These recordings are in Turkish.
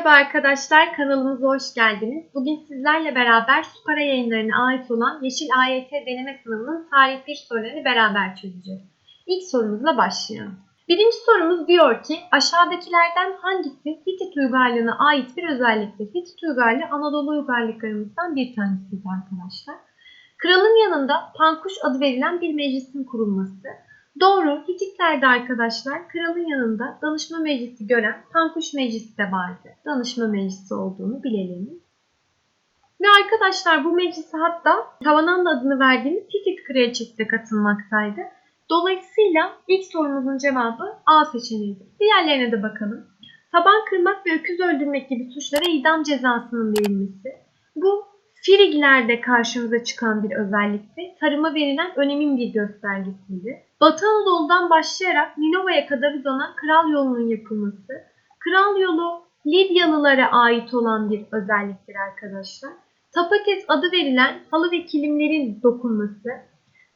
Merhaba arkadaşlar, kanalımıza hoş geldiniz. Bugün sizlerle beraber Supara yayınlarına ait olan Yeşil AYT deneme sınavının tarih 1 sorularını beraber çözeceğiz. İlk sorumuzla başlayalım. Birinci sorumuz diyor ki aşağıdakilerden hangisi Hitit uygarlığına ait bir özelliktir? Hitit uygarlığı Anadolu uygarlıklarımızdan bir tanesidir arkadaşlar. Kralın yanında Pankuş adı verilen bir meclisin kurulması, Doğru, Hititlerde arkadaşlar kralın yanında danışma meclisi gören Pankuş Meclisi de vardı. Danışma meclisi olduğunu bilelim. Ve arkadaşlar bu meclise hatta Tavananda adını verdiğimiz Hitit kraliçesi de katılmaktaydı. Dolayısıyla ilk sorumuzun cevabı A seçeneğidir. Diğerlerine de bakalım. Taban kırmak ve öküz öldürmek gibi suçlara idam cezasının verilmesi. Bu Friglerde karşımıza çıkan bir özellikti. Tarıma verilen önemin bir göstergesiydi. Batı Anadolu'dan başlayarak Ninova'ya kadar uzanan kral yolunun yapılması. Kral yolu Lidyalılara ait olan bir özelliktir arkadaşlar. Tapates adı verilen halı ve kilimlerin dokunması.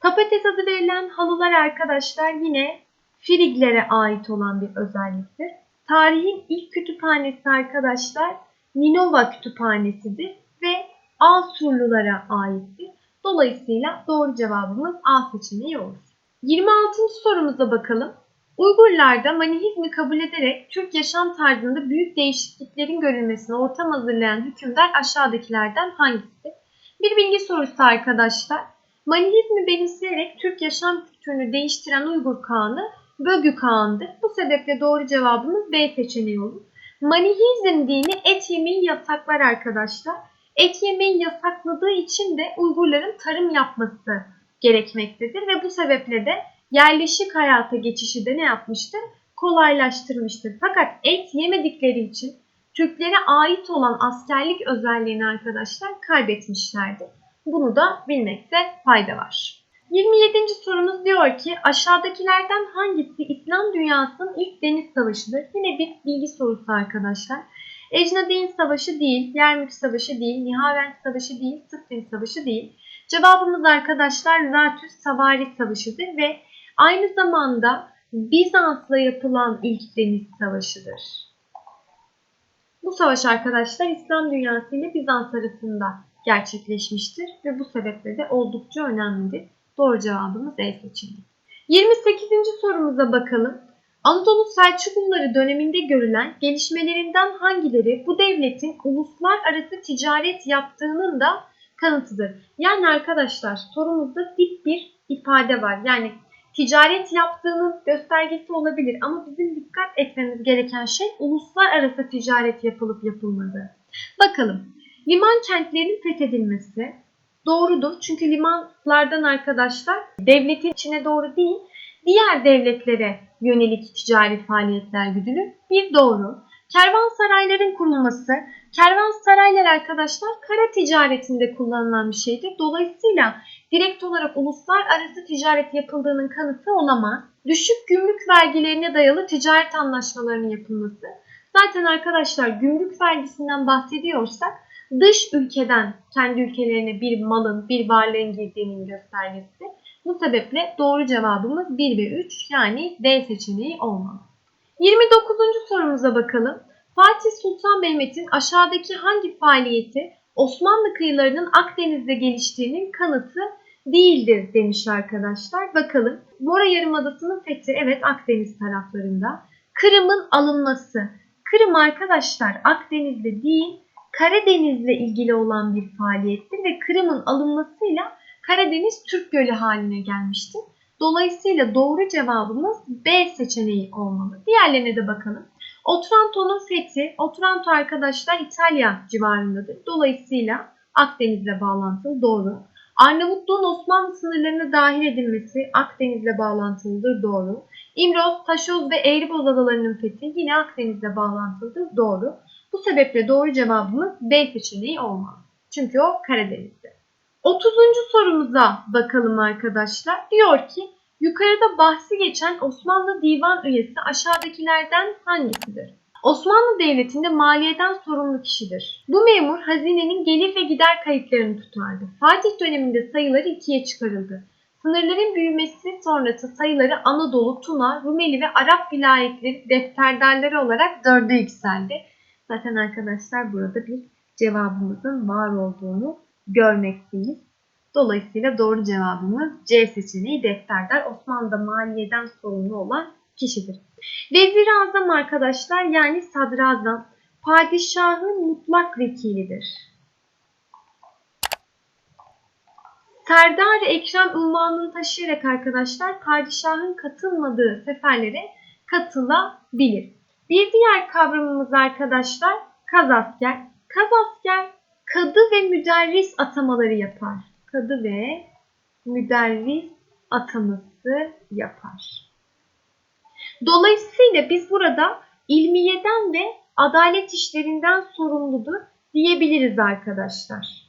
Tapates adı verilen halılar arkadaşlar yine Friglere ait olan bir özelliktir. Tarihin ilk kütüphanesi arkadaşlar Ninova kütüphanesidir ve Asurlulara aittir. Dolayısıyla doğru cevabımız A seçeneği olur. 26. sorumuza bakalım. Uygurlarda manihizmi kabul ederek Türk yaşam tarzında büyük değişikliklerin görülmesine ortam hazırlayan hükümdar aşağıdakilerden hangisi? Bir bilgi sorusu arkadaşlar. Manihizmi benimseyerek Türk yaşam kültürünü değiştiren Uygur Kağan'ı Bögü Kağan'dır. Bu sebeple doğru cevabımız B seçeneği olur. Manihizm dini et yemeği yasaklar arkadaşlar. Et yemeği yasakladığı için de Uygurların tarım yapması gerekmektedir ve bu sebeple de yerleşik hayata geçişi de ne yapmıştır? Kolaylaştırmıştır. Fakat et yemedikleri için Türklere ait olan askerlik özelliğini arkadaşlar kaybetmişlerdi. Bunu da bilmekte fayda var. 27. sorumuz diyor ki aşağıdakilerden hangisi İslam dünyasının ilk deniz savaşıdır? Yine bir bilgi sorusu arkadaşlar. Ecnadin Savaşı değil, Yermük Savaşı değil, Nihavend Savaşı değil, Sıffin Savaşı değil. Cevabımız arkadaşlar Zatüs Savari Savaşı'dır ve aynı zamanda Bizans'la yapılan ilk deniz savaşıdır. Bu savaş arkadaşlar İslam dünyası ile Bizans arasında gerçekleşmiştir ve bu sebeple de oldukça önemlidir. Doğru cevabımız E seçeneği. 28. sorumuza bakalım. Anadolu Selçukluları döneminde görülen gelişmelerinden hangileri bu devletin uluslararası ticaret yaptığının da kanıtıdır? Yani arkadaşlar sorumuzda tip bir ifade var. Yani ticaret yaptığının göstergesi olabilir ama bizim dikkat etmemiz gereken şey uluslararası ticaret yapılıp yapılmadığı. Bakalım liman kentlerinin fethedilmesi doğrudur. Çünkü limanlardan arkadaşlar devletin içine doğru değil diğer devletlere yönelik ticari faaliyetler güdülür. Bir doğru. Kervansarayların kurulması. Kervansaraylar arkadaşlar kara ticaretinde kullanılan bir şeydir. Dolayısıyla direkt olarak uluslararası ticaret yapıldığının kanıtı olamaz. Düşük gümrük vergilerine dayalı ticaret anlaşmalarının yapılması. Zaten arkadaşlar gümrük vergisinden bahsediyorsak dış ülkeden kendi ülkelerine bir malın, bir varlığın girdiğinin göstergesi. Bu sebeple doğru cevabımız 1 ve 3 yani D seçeneği olmalı. 29. sorumuza bakalım. Fatih Sultan Mehmet'in aşağıdaki hangi faaliyeti Osmanlı kıyılarının Akdeniz'de geliştiğinin kanıtı değildir demiş arkadaşlar. Bakalım. Mora Yarımadası'nın fethi evet Akdeniz taraflarında. Kırım'ın alınması. Kırım arkadaşlar Akdeniz'de değil Karadeniz'le ilgili olan bir faaliyettir ve Kırım'ın alınmasıyla Karadeniz Türk Gölü haline gelmiştir. Dolayısıyla doğru cevabımız B seçeneği olmalı. Diğerlerine de bakalım. Otranto'nun fethi, Otranto arkadaşlar İtalya civarındadır. Dolayısıyla Akdeniz'le bağlantılı doğru. Arnavutluğun Osmanlı sınırlarına dahil edilmesi Akdeniz'le bağlantılıdır doğru. İmroz, Taşoz ve Eğriboz adalarının fethi yine Akdeniz'le bağlantılıdır doğru. Bu sebeple doğru cevabımız B seçeneği olmalı. Çünkü o Karadeniz'de. 30. sorumuza bakalım arkadaşlar. Diyor ki yukarıda bahsi geçen Osmanlı divan üyesi aşağıdakilerden hangisidir? Osmanlı Devleti'nde maliyeden sorumlu kişidir. Bu memur hazinenin gelir ve gider kayıtlarını tutardı. Fatih döneminde sayıları ikiye çıkarıldı. Sınırların büyümesi sonrası sayıları Anadolu, Tuna, Rumeli ve Arap vilayetleri defterdarları olarak dörde yükseldi. Zaten arkadaşlar burada bir cevabımızın var olduğunu görmekteyiz. Dolayısıyla doğru cevabımız C seçeneği defterdar Osmanlı'da maliyeden sorumlu olan kişidir. Vezir-i Azam arkadaşlar yani sadrazam padişahın mutlak vekilidir. Serdar Ekrem unvanını taşıyarak arkadaşlar padişahın katılmadığı seferlere katılabilir. Bir diğer kavramımız arkadaşlar kazasker. Kazasker kadı ve müderris atamaları yapar. Kadı ve müderris ataması yapar. Dolayısıyla biz burada ilmiyeden ve adalet işlerinden sorumludur diyebiliriz arkadaşlar.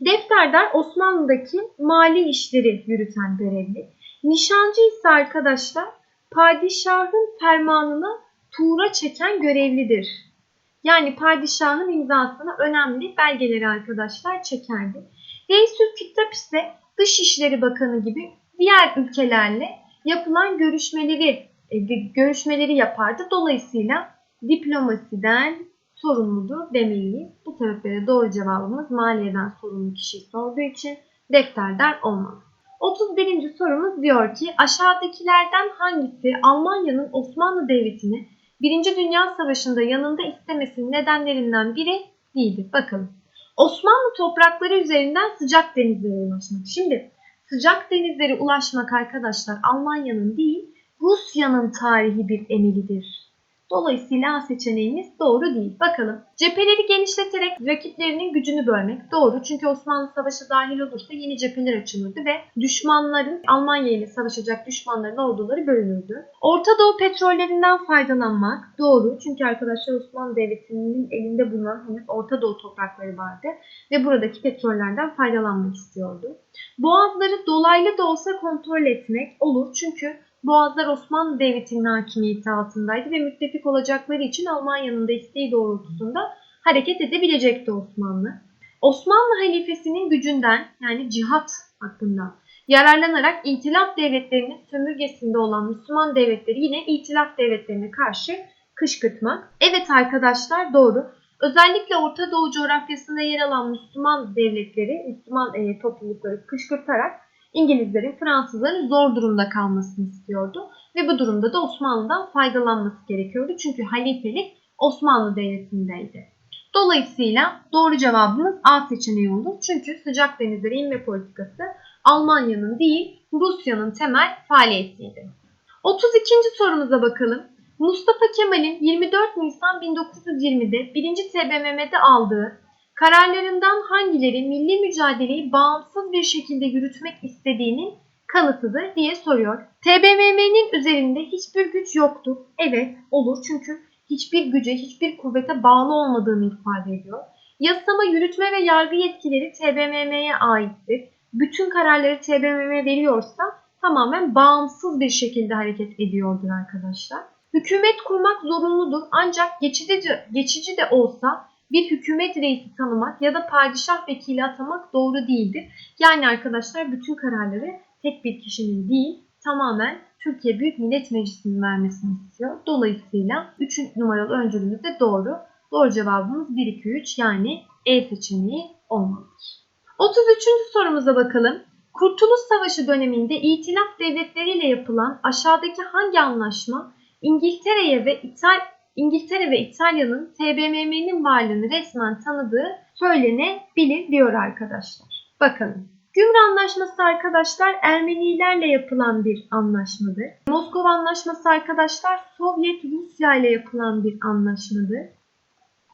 Defterdar Osmanlı'daki mali işleri yürüten görevli. Nişancı ise arkadaşlar padişahın fermanına tuğra çeken görevlidir. Yani padişahın imzasına önemli belgeleri arkadaşlar çekerdi. Reisül Kitap ise Dışişleri Bakanı gibi diğer ülkelerle yapılan görüşmeleri e, görüşmeleri yapardı. Dolayısıyla diplomasiden sorumludur demeliyiz. Bu sebeple doğru cevabımız maliyeden sorumlu kişi sorduğu için defterdar olmalı. 31. sorumuz diyor ki aşağıdakilerden hangisi Almanya'nın Osmanlı Devleti'ni 1. Dünya Savaşı'nda yanında istemesinin nedenlerinden biri değildir. Bakalım. Osmanlı toprakları üzerinden sıcak denizlere ulaşmak. Şimdi sıcak denizlere ulaşmak arkadaşlar Almanya'nın değil Rusya'nın tarihi bir emelidir. Dolayısıyla A seçeneğimiz doğru değil. Bakalım. Cepheleri genişleterek rakiplerinin gücünü bölmek doğru. Çünkü Osmanlı Savaşı dahil olursa yeni cepheler açılırdı ve düşmanların Almanya ile savaşacak düşmanların orduları bölünürdü. Orta Doğu petrollerinden faydalanmak doğru. Çünkü arkadaşlar Osmanlı Devleti'nin elinde bulunan henüz Orta Doğu toprakları vardı ve buradaki petrollerden faydalanmak istiyordu. Boğazları dolaylı da olsa kontrol etmek olur. Çünkü Boğazlar Osmanlı Devleti'nin hakimiyeti altındaydı ve müttefik olacakları için Almanya'nın desteği doğrultusunda hareket edebilecekti Osmanlı. Osmanlı halifesinin gücünden yani cihat hakkında yararlanarak İtilaf devletlerinin sömürgesinde olan Müslüman devletleri yine İtilaf devletlerine karşı kışkırtmak. Evet arkadaşlar doğru. Özellikle Orta Doğu coğrafyasında yer alan Müslüman devletleri, Müslüman e, toplulukları kışkırtarak İngilizlerin Fransızların zor durumda kalmasını istiyordu. Ve bu durumda da Osmanlı'dan faydalanması gerekiyordu. Çünkü halifelik Osmanlı Devleti'ndeydi. Dolayısıyla doğru cevabımız A seçeneği olur. Çünkü sıcak denizlere inme politikası Almanya'nın değil Rusya'nın temel faaliyetiydi. 32. sorumuza bakalım. Mustafa Kemal'in 24 Nisan 1920'de 1. TBMM'de aldığı kararlarından hangileri milli mücadeleyi bağımsız bir şekilde yürütmek istediğinin kanıtıdır diye soruyor. TBMM'nin üzerinde hiçbir güç yoktu. Evet olur çünkü hiçbir güce, hiçbir kuvvete bağlı olmadığını ifade ediyor. Yasama, yürütme ve yargı yetkileri TBMM'ye aittir. Bütün kararları TBMM veriyorsa tamamen bağımsız bir şekilde hareket ediyordur arkadaşlar. Hükümet kurmak zorunludur ancak geçici, geçici de olsa bir hükümet reisi tanımak ya da padişah vekili atamak doğru değildir. Yani arkadaşlar bütün kararları tek bir kişinin değil tamamen Türkiye Büyük Millet Meclisi'nin vermesini istiyor. Dolayısıyla 3 numaralı öncülümüz de doğru. Doğru cevabımız 1, 2, 3 yani E seçeneği olmalıdır. 33. sorumuza bakalım. Kurtuluş Savaşı döneminde İtilaf devletleriyle yapılan aşağıdaki hangi anlaşma İngiltere'ye ve İtal İngiltere ve İtalya'nın TBMM'nin varlığını resmen tanıdığı söylenebilir diyor arkadaşlar. Bakalım. Gümrü Anlaşması arkadaşlar Ermenilerle yapılan bir anlaşmadır. Moskova Anlaşması arkadaşlar Sovyet Rusya ile yapılan bir anlaşmadır.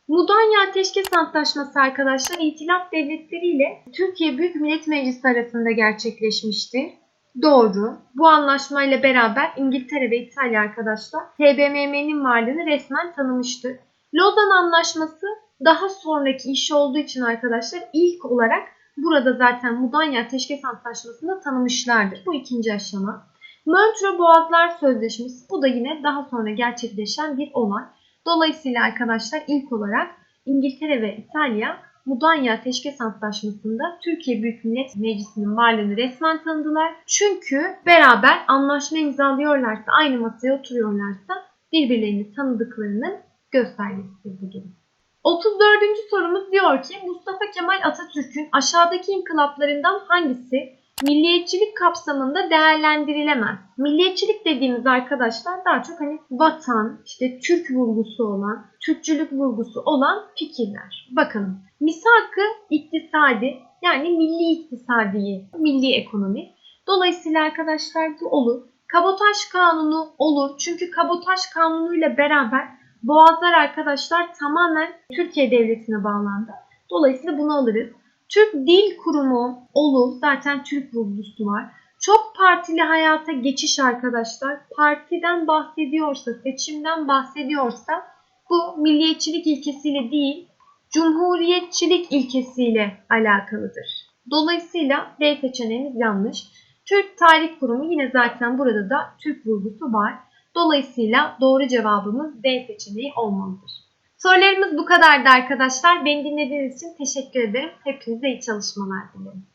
Mudanya Ateşkes Antlaşması arkadaşlar İtilaf Devletleri ile Türkiye Büyük Millet Meclisi arasında gerçekleşmiştir. Doğru. Bu anlaşmayla beraber İngiltere ve İtalya arkadaşlar TBMM'nin varlığını resmen tanımıştı. Lozan Anlaşması daha sonraki iş olduğu için arkadaşlar ilk olarak burada zaten Mudanya Ateşkes Antlaşması'nda tanımışlardır. Bu ikinci aşama. Montreux Boğazlar Sözleşmesi bu da yine daha sonra gerçekleşen bir olay. Dolayısıyla arkadaşlar ilk olarak İngiltere ve İtalya Mudanya Ateşkes Antlaşması'nda Türkiye Büyük Millet Meclisi'nin varlığını resmen tanıdılar. Çünkü beraber anlaşma imzalıyorlarsa, aynı masaya oturuyorlarsa birbirlerini tanıdıklarının göstergesidir bu durum. 34. sorumuz diyor ki Mustafa Kemal Atatürk'ün aşağıdaki inkılaplarından hangisi milliyetçilik kapsamında değerlendirilemez? Milliyetçilik dediğimiz arkadaşlar daha çok hani vatan, işte Türk vurgusu olan, Türkçülük vurgusu olan fikirler. Bakın misak-ı iktisadi yani milli iktisadiyi, milli ekonomi. Dolayısıyla arkadaşlar bu olur. Kabotaj kanunu olur. Çünkü kabotaj kanunuyla beraber boğazlar arkadaşlar tamamen Türkiye devletine bağlandı. Dolayısıyla bunu alırız. Türk Dil Kurumu olur. Zaten Türk vurgusu var. Çok partili hayata geçiş arkadaşlar. Partiden bahsediyorsa, seçimden bahsediyorsa bu milliyetçilik ilkesiyle değil, cumhuriyetçilik ilkesiyle alakalıdır. Dolayısıyla D seçeneğimiz yanlış. Türk Tarih Kurumu yine zaten burada da Türk vurgusu var. Dolayısıyla doğru cevabımız D seçeneği olmalıdır. Sorularımız bu kadardı arkadaşlar. Beni dinlediğiniz için teşekkür ederim. Hepinize iyi çalışmalar dilerim.